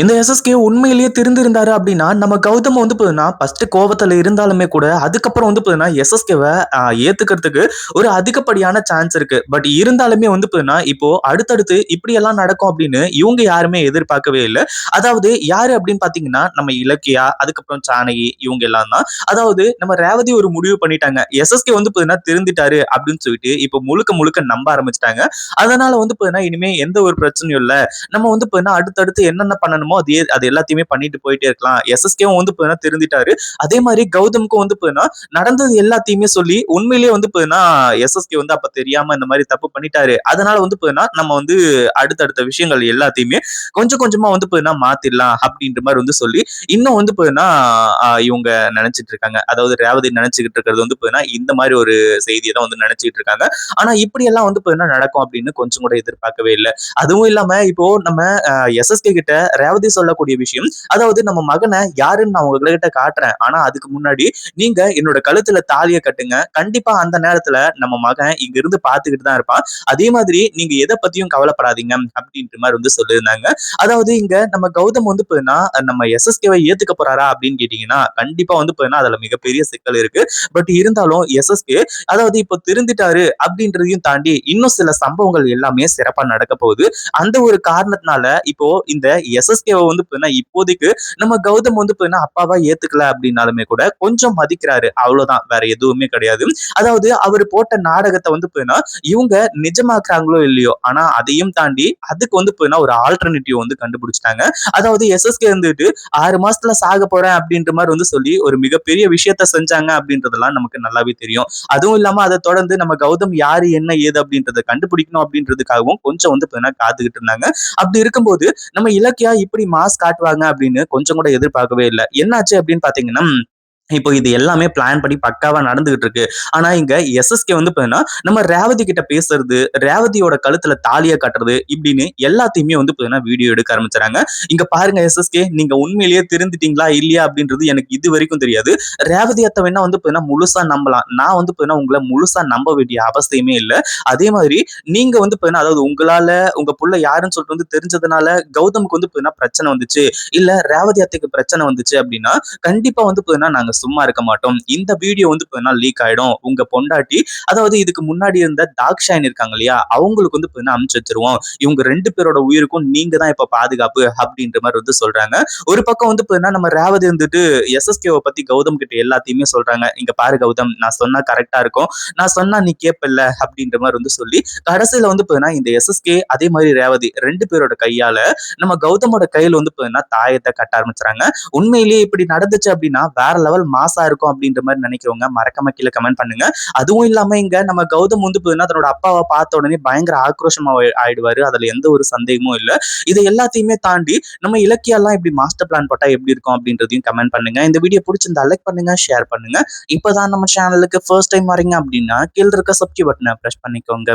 இந்த எஸ்எஸ்கே உண்மையிலேயே திருந்திருந்தாரு அப்படின்னா நம்ம கௌதம் வந்து பார்த்தீங்கன்னா ஃபர்ஸ்ட் கோவத்துல இருந்தாலுமே கூட அதுக்கப்புறம் வந்து பார்த்தீங்கன்னா எஸ்எஸ்கேவை ஏத்துக்கிறதுக்கு ஒரு அதிகப்படியான சான்ஸ் இருக்கு. பட் இருந்தாலுமே வந்து பார்த்தீங்கன்னா இப்போ அடுத்தடுத்து இப்படி எல்லாம் நடக்கும் அப்படின்னு இவங்க யாருமே எதிர்பார்க்கவே இல்லை. அதாவது யாரு அப்படின்னு பாத்தீங்கன்னா நம்ம இலக்கியா அதுக்கப்புறம் சானகி இவங்க எல்லாம் தான். அதாவது நம்ம ரேவதி ஒரு முடிவு பண்ணிட்டாங்க. எஸ்எஸ்கே வந்து பார்த்தீங்கன்னா திருந்திட்டாரு அப்படின்னு சொல்லிட்டு இப்போ முழுக்க முழுக்க நம்ப ஆரம்பிச்சிட்டாங்க. அதனால வந்து பார்த்தீங்கன்னா இனிமே எந்த ஒரு பிரச்சனையும் இல்லை. நம்ம வந்து பார்த்தீங்கன்னா அடுத்தடுத்து என்னென்ன பண்ணணும் பண்ணணுமோ அதே அது எல்லாத்தையுமே பண்ணிட்டு போயிட்டே இருக்கலாம். எஸ்எஸ்கேவும் வந்து பார்த்தீங்கன்னா திருந்திட்டாரு. அதே மாதிரி கௌதமுக்கும் வந்து பார்த்தீங்கன்னா நடந்தது எல்லாத்தையுமே சொல்லி உண்மையிலேயே வந்து பார்த்தீங்கன்னா எஸ்எஸ்கே வந்து அப்ப தெரியாம இந்த மாதிரி தப்பு பண்ணிட்டாரு. அதனால வந்து பார்த்தீங்கன்னா நம்ம வந்து அடுத்தடுத்த விஷயங்கள் எல்லாத்தையுமே கொஞ்சம் கொஞ்சமா வந்து பார்த்தீங்கன்னா மாத்திடலாம் அப்படின்ற மாதிரி வந்து சொல்லி இன்னும் வந்து பார்த்தீங்கன்னா இவங்க நினைச்சிட்டு இருக்காங்க. அதாவது ரேவதி நினைச்சுக்கிட்டு இருக்கிறது வந்து பார்த்தீங்கன்னா இந்த மாதிரி ஒரு செய்தியை தான் வந்து நினைச்சிட்டு இருக்காங்க. ஆனா இப்படி எல்லாம் வந்து பார்த்தீங்கன்னா நடக்கும் அப்படின்னு கொஞ்சம் கூட எதிர்பார்க்கவே இல்லை. அதுவும் இல்லாம இப்போ நம்ம எஸ்எஸ்கே கிட்ட ரேவதி சொல்லக்கூடிய விஷயம். அதாவது நம்ம மகனை யாருன்னு நான் உங்ககிட்ட காட்டுறேன். ஆனா அதுக்கு முன்னாடி நீங்க என்னோட கழுத்துல தாலிய கட்டுங்க. கண்டிப்பா அந்த நேரத்துல நம்ம மகன் இங்க இருந்து பாத்துக்கிட்டு தான் இருப்பான். அதே மாதிரி நீங்க எதை பத்தியும் கவலைப்படாதீங்க அப்படின்ற மாதிரி வந்து சொல்லியிருந்தாங்க. அதாவது இங்க நம்ம கௌதம் வந்து போதுன்னா நம்ம எஸ்எஸ்கேவை ஏத்துக்க போறாரா அப்படின்னு கேட்டீங்கன்னா கண்டிப்பா வந்து போதுன்னா அதுல மிகப்பெரிய சிக்கல் இருக்கு. பட் இருந்தாலும் எஸ்எஸ்கே அதாவது இப்போ திருந்திட்டாரு அப்படின்றதையும் தாண்டி இன்னும் சில சம்பவங்கள் எல்லாமே சிறப்பா நடக்க போகுது அந்த ஒரு காரணத்தினால இப்போ இந்த எஸ்எஸ்கேவை வந்து இப்போதைக்கு நம்ம கௌதம் வந்து அப்பாவா ஏத்துக்கல அப்படின்னாலுமே கூட கொஞ்சம் மதிக்கிறாரு. அவ்வளவுதான். வேற எதுவுமே கிடையாது. அதாவது அவர் போட்ட நாடகத்தை வந்து இவங்க நிஜமாக்குறாங்களோ இல்லையோ ஆனா அதையும் தாண்டி அதுக்கு வந்து ஒரு ஆல்டர்னேட்டிவ் வந்து கண்டுபிடிச்சிட்டாங்க. அதாவது எஸ்எஸ்கே வந்துட்டு ஆறு மாசத்துல சாக போறேன் அப்படின்ற மாதிரி வந்து சொல்லி ஒரு மிகப்பெரிய விஷயத்த செஞ்சாங்க அப்படின்றதெல்லாம் நமக்கு நல்லாவே தெரியும். அதுவும் இல்லாம அதை தொடர்ந்து நம்ம கௌதம் யாரு என்ன ஏது அப்படின்றத கண்டுபிடிக்கணும் அப்படின்றதுக்காகவும் கொஞ்சம் வந்து காத்துக்கிட்டு இருந்தாங்க. அப்படி இருக்கும்போது நம்ம இலக்கியா இப்படி மாஸ் காட்டுவாங்க அப்படின்னு கொஞ்சம் கூட எதிர்பார்க்கவே இல்லை. என்னாச்சு அப்படின்னு பாத்தீங்கன்னா இப்போ இது எல்லாமே பிளான் பண்ணி பக்காவா நடந்துகிட்டு இருக்கு. ஆனா இங்க எஸ்எஸ்கே வந்து நம்ம ரேவதி கிட்ட பேசுறது ரேவதியோட கழுத்துல தாலிய கட்டுறது இப்படின்னு எல்லாத்தையுமே வந்து வீடியோ எடுக்க ஆரம்பிச்சாங்க இங்க பாருங்க எஸ்எஸ்கே நீங்க உண்மையிலேயே திருந்துட்டீங்களா இல்லையா அப்படின்றது எனக்கு இது வரைக்கும் தெரியாது. ரேவதி அத்தை வேணா வந்து முழுசா நம்பலாம். நான் வந்து உங்களை முழுசா நம்ப வேண்டிய அவசியமே இல்லை. அதே மாதிரி நீங்க வந்து அதாவது உங்களால உங்க புள்ள யாருன்னு சொல்லிட்டு வந்து தெரிஞ்சதுனால கௌதமுக்கு வந்து பிரச்சனை வந்துச்சு. இல்ல ரேவதி அத்தைக்கு பிரச்சனை வந்துச்சு அப்படின்னா கண்டிப்பா வந்து நாங்க சும்மா இருக்க மாட்டோம். இந்த வீடியோ வந்து லீக் ஆயிடும். உங்க பொண்டாட்டி அதாவது இதுக்கு முன்னாடி இருந்த டாக்ஷாயின் இருக்காங்க இல்லையா அவங்களுக்கு வந்து அமுச்சு வச்சிருவோம். இவங்க ரெண்டு பேரோட உயிருக்கும் நீங்க தான் இப்ப பாதுகாப்பு அப்படின்ற மாதிரி வந்து சொல்றாங்க. ஒரு பக்கம் வந்து நம்ம ரேவதி வந்துட்டு எஸ்எஸ்கேவை பத்தி கௌதம் கிட்ட எல்லாத்தையுமே சொல்றாங்க. இங்க பாரு கௌதம் நான் சொன்னா கரெக்டா இருக்கும். நான் சொன்னா நீ கேப்பல்ல அப்படின்ற மாதிரி வந்து சொல்லி கடைசியில வந்து இந்த எஸ்எஸ்கே அதே மாதிரி ரேவதி ரெண்டு பேரோட கையால நம்ம கௌதமோட கையில வந்து தாயத்தை கட்ட ஆரம்பிச்சுறாங்க. உண்மையிலேயே இப்படி நடந்துச்சு அப்படின்னா வேற லெவல் மாசா இருக்கும் அப்படின்ற மாதிரி நினைக்கிறவங்க மறக்காம கீழே கமெண்ட் பண்ணுங்க. அதுவும் இல்லாம இங்க நம்ம கௌதம் வந்து தன்னோட அப்பாவை பார்த்த உடனே பயங்கர ஆக்ரோஷமா ஆயிடுவாரு. அதுல எந்த ஒரு சந்தேகமும் இல்ல. இது எல்லாத்தையுமே தாண்டி நம்ம இலக்கியெல்லாம் இப்படி மாஸ்டர் பிளான் போட்டா எப்படி இருக்கும் அப்படின்றதையும் கமெண்ட் பண்ணுங்க. இந்த வீடியோ பிடிச்சிருந்தா லைக் பண்ணுங்க ஷேர் பண்ணுங்க. இப்பதான் நம்ம சேனலுக்கு ஃபர்ஸ்ட் டைம் வரீங்க அப்படின்னா கீழே இருக்க சப்ஸ்கிரைப் பட்டனை ப்ரெஸ் பண்ணிக்கோங்க.